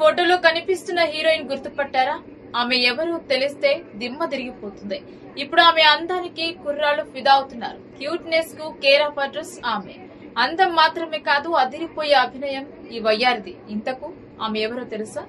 ఫోటోలో కనిపిస్తున్న హీరోయిన్ గుర్తుపట్టారా? ఆమె ఎవరు తెలిస్తే దిమ్మ తిరిగిపోతుంది. ఇప్పుడు ఆమె అందానికి కుర్రాళ్ళు ఫిదా అవుతున్నారు. క్యూట్నెస్కు కేర్ ఆఫ్ అడ్రస్ ఆమె. అందం మాత్రమే కాదు అదిరిపోయే అభినయం ఈ వయ్యారిది. ఇంతకు ఆమె ఎవరో తెలుసా?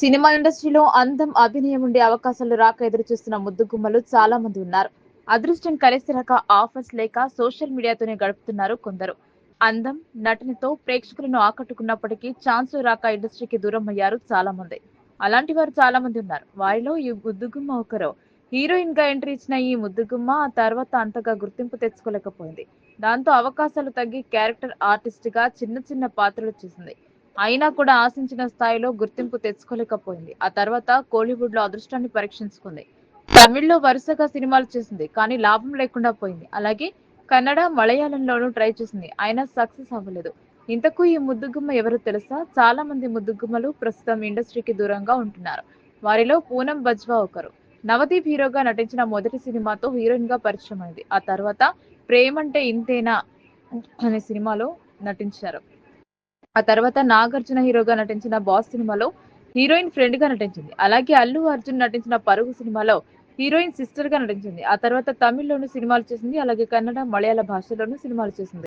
సినిమా ఇండస్ట్రీలో అందం అభినయం ఉండే అవకాశాలు రాక ఎదురు చూస్తున్న ముద్దుగుమ్మలు చాలా మంది ఉన్నారు. అదృష్టం కలిసి రక ఆఫర్స్ లేక సోషల్ మీడియాతోనే గడుపుతున్నారు కొందరు. అందం నటనతో ప్రేక్షకులను ఆకట్టుకున్నప్పటికీ ఛాన్స్ రాక ఇండస్ట్రీకి దూరం అయ్యారు చాలా మంది అలాంటి వారు చాలా మంది ఉన్నారు. వారిలో ఈ ముద్దుగుమ్మ ఒకరు. హీరోయిన్గా ఎంట్రీ ఇచ్చిన ఈ ముద్దుగుమ్మ ఆ తర్వాత అంతగా గుర్తింపు తెచ్చుకోలేకపోయింది. దాంతో అవకాశాలు తగ్గి క్యారెక్టర్ ఆర్టిస్ట్గా చిన్న చిన్న పాత్రలు చేసింది. అయినా కూడా ఆశించిన స్థాయిలో గుర్తింపు తెచ్చుకోలేకపోయింది. ఆ తర్వాత కోలీవుడ్లో అదృష్టాన్ని పరీక్షించుకుంది. తమిళ్ళో వరుసగా సినిమాలు చేసింది కానీ లాభం లేకుండా పోయింది. అలాగే కన్నడ మలయాళంలోనూ ట్రై చేసింది. అయినా సక్సెస్ అవ్వలేదు. ఇంతకు ఈ ముద్దుగుమ్మ ఎవరో తెలుసా? చాలా మంది ముద్దుగుమ్మలు ప్రస్తుతం ఇండస్ట్రీకి దూరంగా ఉంటున్నారు. వారిలో పూనం బజ్వా ఒకరు. నవదీప్ హీరోగా నటించిన మొదటి సినిమాతో హీరోయిన్గా పరిచయం అయింది. ఆ తర్వాత ప్రేమంటే ఇంతేనా అనే సినిమాలో నటించారు. ఆ తర్వాత నాగార్జున హీరోగా నటించిన బాస్ సినిమాలో హీరోయిన్ ఫ్రెండ్గా నటించింది. అలాగే అల్లు అర్జున్ నటించిన పరుగు సినిమాలో హీరోయిన్ సిస్టర్గా నటించింది. ఆ తర్వాత తమిళ్ళోను సినిమాలు చేసింది. అలాగే కన్నడ మలయాళ భాషలోను సినిమాలు చేసింది.